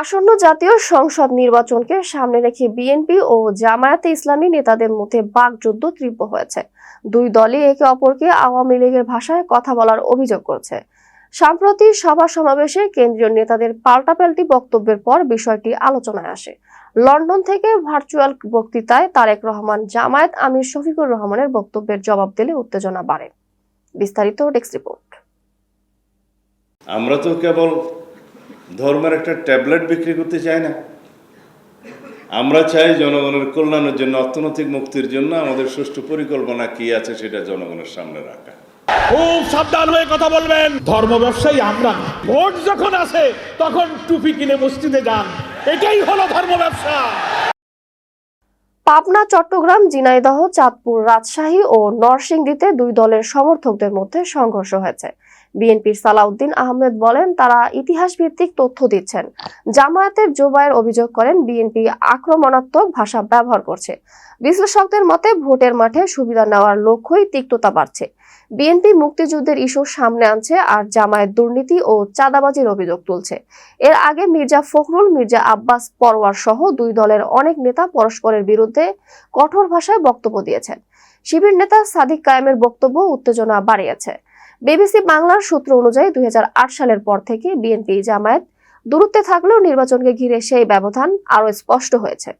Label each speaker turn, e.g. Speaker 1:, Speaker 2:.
Speaker 1: আসন্ন জাতীয় সংসদ নির্বাচনকে সামনে রেখে বিএনপি ও জামায়াতে ইসলামী নেতাদের মধ্যে বাকযুদ্ধ তীব্র হয়েছে। দুই দলই একে অপরকে আওয়ামী লীগের ভাষায় কথা বলার অভিযোগ করছে। সাম্প্রতিক সভা সমাবেশে কেন্দ্রীয় নেতাদের পাল্টাপাল্টি বক্তব্যের পর বিষয়টি আলোচনায় আসে। লন্ডন থেকে ভার্চুয়াল বক্তৃতায় তারেক রহমান, জামায়াত আমির শফিকুর রহমানের বক্তব্যের জবাব দিলে উত্তেজনা বাড়ে। বিস্তারিত ডেস্ক রিপোর্ট।
Speaker 2: আমরা তো কেবল ধর্মের একটা ট্যাবলেট বিক্রি করতে চাই না। আমরা চাই জনগণের কল্যাণের জন্য, অর্থনৈতিক মুক্তির জন্য আমাদের সুষ্ঠু পরিকল্পনা কি আছে সেটা জনগণের সামনে রাখা।
Speaker 3: খুব সাবধান হয়ে কথা বলবেন। ধর্ম ব্যবসায়ী আমরা। ভোট যখন আসে, তখন টুপি কিনে মসজিদে যান। এটাই হলো ধর্ম ব্যবসা।
Speaker 1: পাবনা, চট্টগ্রাম, ঝিনাইদহ, চাঁদপুর, রাজশাহী ও নরসিংদীতে দুই দলের সমর্থকদের মধ্যে সংঘর্ষ হয়েছে। বিএনপির সালাউদ্দিন আহমেদ বলেন, তারা ইতিহাস ভিত্তিক তথ্য দিচ্ছেন। জামায়াতের জোবায়ের অভিযোগ করেন, বিএনপি আক্রমণাত্মক ভাষা ব্যবহার করছে। বিশ্লেষকদের মতে, ভোটের মাঠে সুবিধা নেওয়ার লক্ষ্যই তিক্ততা বাড়ছে। বিএনপি মুক্তিযুদ্ধের ইস্যু সামনে আনছে আর জামায়াত দুর্নীতি ও চাঁদাবাজির অভিযোগ তুলছে। এর আগে মির্জা ফখরুল, মির্জা আব্বাস পরওয়ার সহ দুই দলের অনেক নেতা পরস্পরের বিরুদ্ধে কঠোর ভাষায় বক্তব্য দিয়েছেন। শিবির নেতা সাদিক কায়েমের বক্তব্য উত্তেজনা বাড়িয়েছে। বিবিসি বাংলার সূত্র অনুযায়ী দুই হাজার আট সালের পর থেকে বিএনপি জামায়াত দূরত্বে থাকলেও নির্বাচনকে ঘিরে সেই ব্যবধান আরও স্পষ্ট হয়েছে।